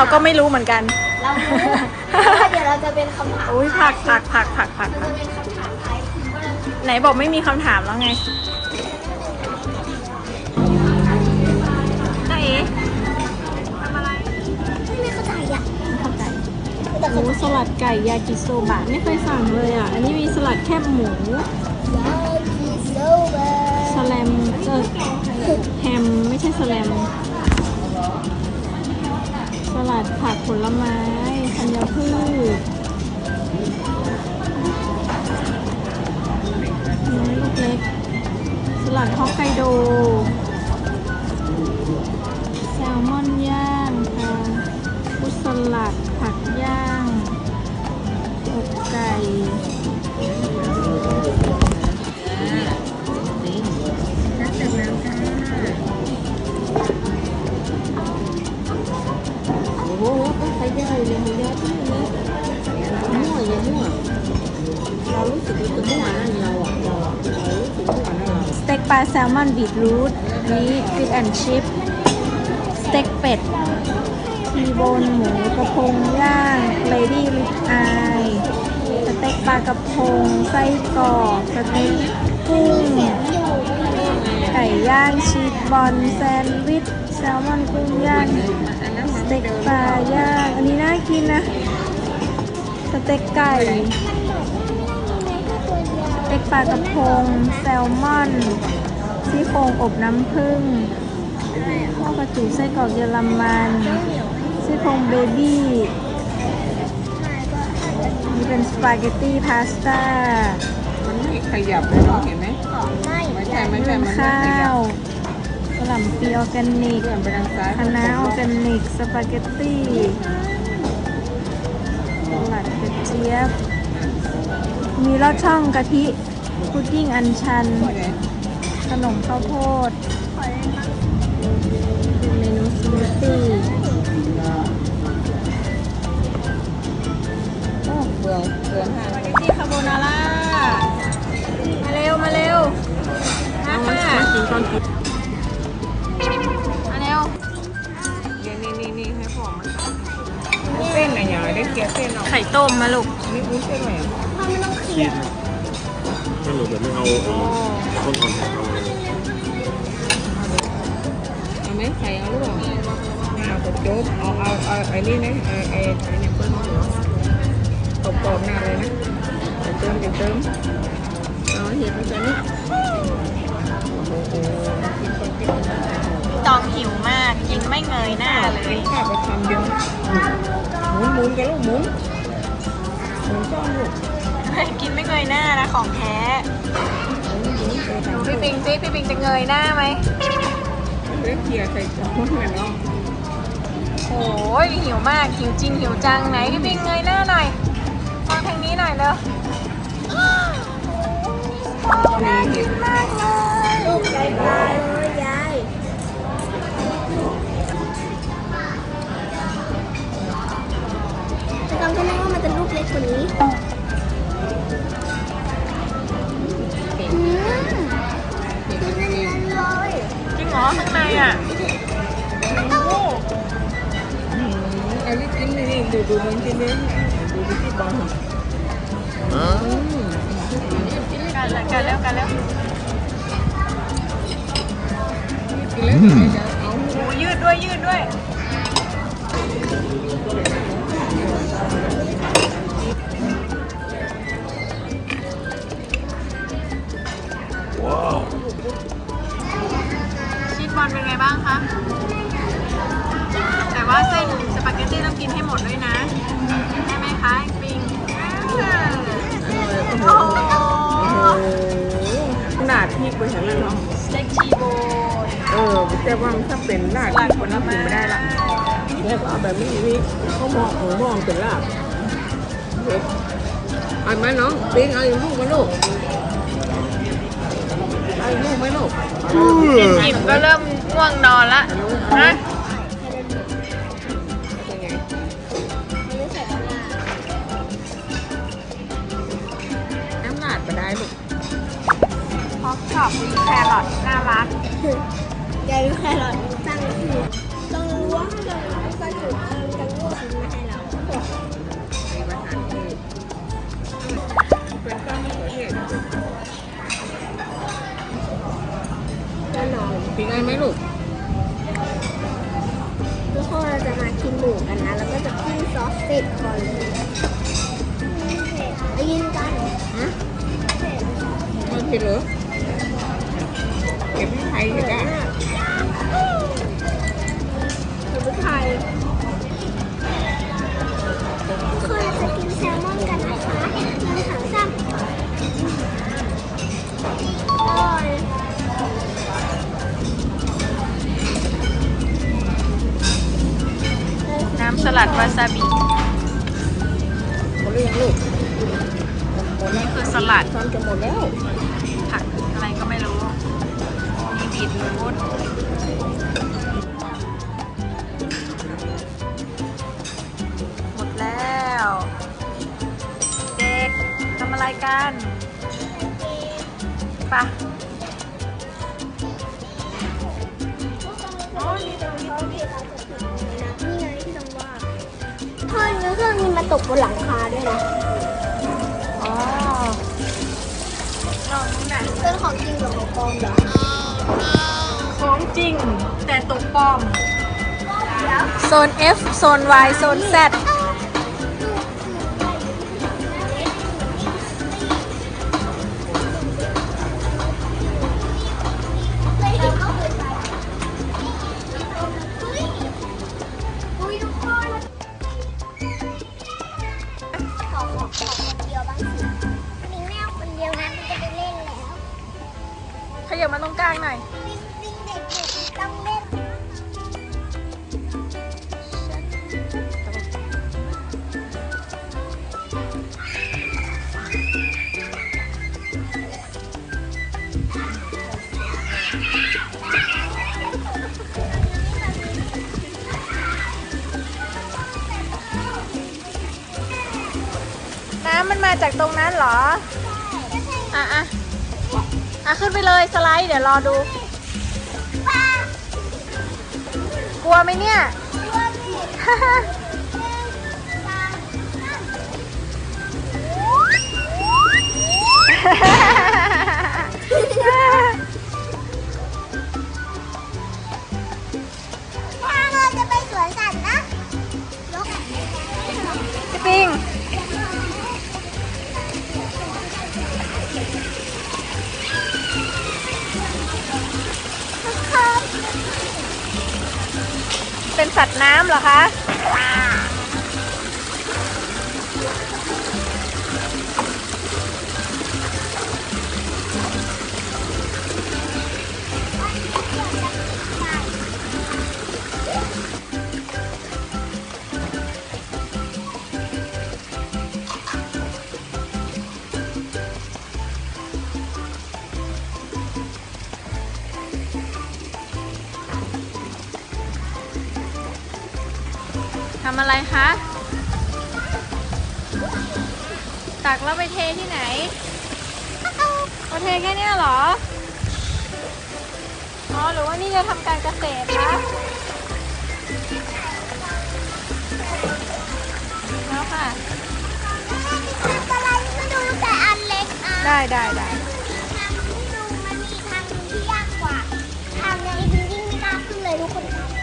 เพราะว่าเราก็ไม่รู้เหมือนกัน เรารู้เพราะว่าเดี๋ยวเราจะเป็นคำถามอุ้ยผักผักผักผักผักจะเป็นคำถามทายทีว่าเราไหนบอกไม่มีคำถามแล้วไงไหนทำอะไรไม่เข้าใจอะเข้าใจแต่หเขามูสลัดไก่ยากิโซบะไม่เคยสั่งเลยอะ อันนี้มีสลัดแคบหมูยากิโซบะสแลมเออแฮมไม่ใช่สแลม ลาดผักผลไม้ธัญพืชเนื้อลูกเล็ก สลัดฮอกไกโด อนบีทรูทอันนี้ฟิชแอนชิพสเต็กเป็ดทีโบนหมูกระพงย่างเลดี้ลิปอายสเต็กปลากระพงไส้กรอกสเต็กกุ้งไก่ย่างชีสบอลแซนด์วิชแซลมอนกุ้งย่างสเต็กปลาย่างอันนี้น่ากินนะสเต็กไก่สเต็กปลากระพงแซลมอน ซี่โครงอบน้ำผึ้งข้าวกระจุไส้กรอกเยอรมันซี่โครงเบบี้นี่เป็นสปาเกตตี้พาสต้ามันไม่ขยับเลยเนาะเห็นไหมไม่ไม่ใช่ไม่ใช่มันไม่ข้าขยับวกระหล่ำปีออร์แกนิกเพื่อนไปทางซ้ายคะน้าออร์แกนิก สปาเกตตี้สลัดกระเจี๊ยบ มีลอดช่องกะทิ พุดดิ้งอัญชัน ขนมข้าวโพดเป็นเมนูสมูทตี้โอ้เบื่อเบื่อห้าสปาเกตตี้คาโบนาร่า มาเร็ว มาเร็วมาค่ะกินตอนกินมาเร็วนี่นี่นี่นี่ให้พ่อมันเส้นอะไรอย่างไรได้เกี๊ยวเส้นออกไข่ต้มมาลูกนี่อุ้นเส้นอะไรพ่อไม่ต้องเขีย นไม่รู้แต่ไม่เอาต้นอ่อนเอาเอาไหมใส่เอาหรือเปล่าเอาต่โจ๊กเอาเอาเอาไอ้นี่นะไอ้ไอ้ไอ้เนี่ยเปิ้ลตบกรอบหน้าเลยนะเดี๋ยวเติมเติมเอาเห็ดมันจะนี่โอ้โหกินคนกินคนจองหิวมากกินไม่เงยหน้าเลยข้าวไปคำเดียวหมุนหมุนกันลูกหมุนหมุนจ้องลูก กินไม่เงยหน้านะของแท้หมุนหมุนไปทางพี่ปิงซิพี่ปิงจะเงยหน้าไหมเล็กเกียร์ใส่จ้องเหมือนเนาะโอ้ยหิวมากหิวจริงหิวจังไหนพี่ปิงเงยหน้าหน่อยมองทางนี้หน่อยเร็วนี่เห็ดมากเลยลูกยายปลาเลยยายแต่เราก็นึกว่ามันจะลูกเล็กกว่านี้ จริงเหรอข้างในอะโอ้อืมเอาลิกินนี่นี่ดูดูมันกินเลยดูดูที่บอลอืมกันแล้วกันแล้วกันแล้วกินแล้วกินแล้วเอาโอ้ยืดด้วยยืดด้วย กตตี้ต้องกินให้หมดด้วยนะได้ไหมคะปิงโอ้โหขนาดที่ไปเห็นแล้วเนาะสเต็กชีโบนเออแต่ว่าถ้าเป็นลาบที่คนนั้นกินไม่ได้ละแม่ก็เอาแบบนี้นี่เขามองของมองเป็นลาบเด็ดเอาไหมน้องปิ้งเอาอีกลูกไหมลูกเอาอีกลูกไหมลูกอิ่มก็เริ่มง่วงนอนละฮะ อบคุณแครอทน่ารักยายแครอทตั้งที่ต้องล้วงจนล้วงสนุกจนจะล้วงมาให้เราเป็นภาษาอังกฤษเป็นต้นมะเขือเทศก็นอนปีงไหมลูกทุกคนเราจะมากินหมูกันนะ แล้วก็จะขึ้นซอสเสร็จก่อนได้ยินกันฮะไผิดหรอ น้ำสลัดวาซาบิหมดหรือยังลูกหมดแล้วคือสลัด จะหมดแล้ว ผักอะไรก็ไม่รู้ มีบีทรูทหมดแล้ว เด็กทำอะไรกันไปะ ตกบนหลังคาด้วยนะอ๋อลองนู้นน่ะเป็นของจริงหรือของปลอมเหรอของจริงแต่ตกปลอม โซน F โซน Y โซน Z มันมาจากตรงนั้นเหรอ อะอะอะขึ้นไปเลยสไลด์เดี๋ยวรอดู กลัวไหมเนี่ย ถ้าเราจะไปสวนสัตว์นะยก พี่ปิง สัตว์น้ำเหรอคะ อะไรคะ ตักแล้วไปเทที่ไหนเอาเทแค่เนี้ยเหรอ อ๋อ หรือว่านี่จะทำการเกษตรคะแล้วค่ะทำอะไรก็ดูแต่อันเล็กอะได้ได้ได้ทางที่ดูมันมีทางหนึ่งที่ยากกว่าทางนี้ยิ่งยิ่งไม่กล้าขึ้นเลยทุกคน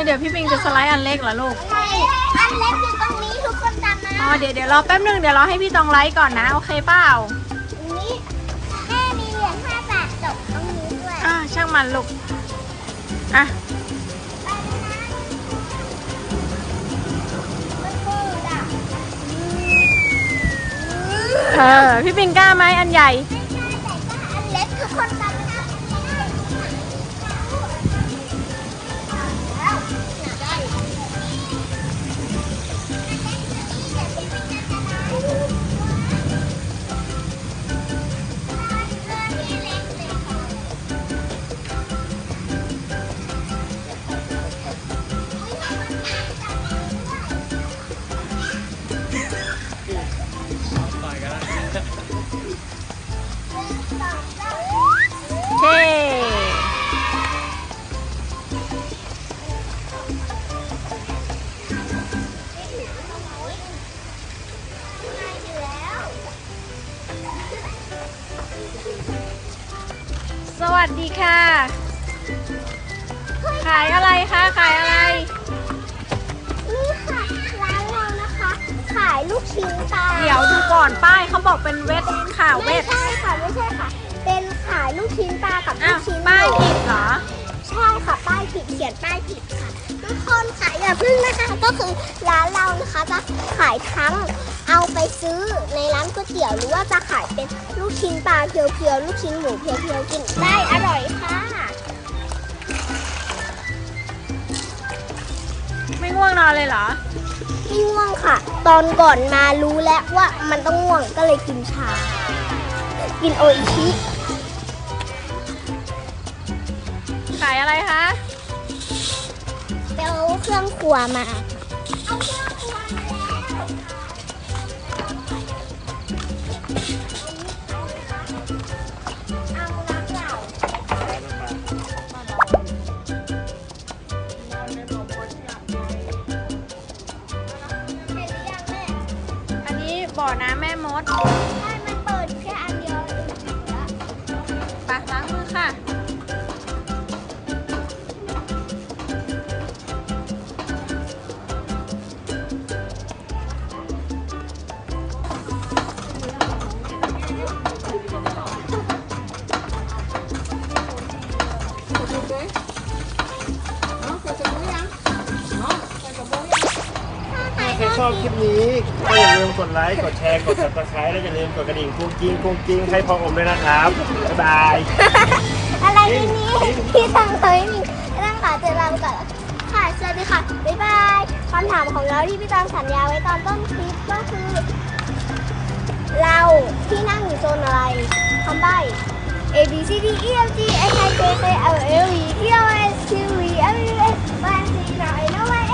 เอ้ยเดี๋ยวพี่ปิงจะสไลด์อันเล็กเหรอลูก ใช่อันเล็กอยู่ตรงนี้ทุกคนจำนะอ๋อเดี๋ยวเดี๋ยวรอแป๊บนึงเดี๋ยวรอให้พี่ตองไลฟ์ก่อนนะโอเคเปล่าตรงนี้แม่มีเหรียญห้าบาทตกตรงนี้ด้วยอ่าช่างมันลูกอะไปเลยนะมันโคตรอะ เออพี่ปิงกล้าไหมอันใหญ่ ไม่ คะขายอะไร นี่ค่ะร้านเรานะคะ ขายลูกชิ้นปลาเดี๋ยวดูก่อนป้ายเขาบอกเป็นเวทค่ะเวไม่ทใช่ค่ะไม่ใช่ค่ะ เป็นขายลูกชิ้นปลากับลูอ้าวกชิ้นป้ายหมู ผิดเหรอ ใช่ค่ะป้ายผิดเขียนป้ายผิดค่ะทุกคนค่ะอย่าพึ่งนะคะก็คือร้านเรานะคะจะขายทั้งเอาไปซื้อในร้านก๋วยเตี๋ยวหรือว่าจะขายเป็นลูกชิ้นปลาเพียวๆลูกชิ้นหมูเพียวๆกินได้อร่อยค่ะ ไม่ง่วงนอนเลยเหรอ ไม่ง่วงค่ะ ตอนก่อนมารู้แล้วว่ามันต้องง่วงก็เลยกินชา กินโออิชิขายอะไรคะเดี๋ยวเครื่องครัวมา เอาเครื่อง คลิปนี้ก็อย่าลืมกดไลค์ กดแชร์ กด subscribe และอย่าลืมกดกระดิ่งกุ้งกิ้งกุ้งกิ้งใครพออมด้วยนะครับ บ๊ายบาย อะไรนี่พี่ตังเคยมีนั่งขาเจอเราก่อนแล้วค่ะ สวัสดีค่ะ บ๊ายบายคำถามของเราที่พี่ตังสัญญาไว้ตอนต้นคลิปก็คือ เราที่นั่งอยู่โซนอะไรคำใบ A B C D E F G H I J K L M N O P Q R S T U V W X Y Z เราไอ้น้องไอ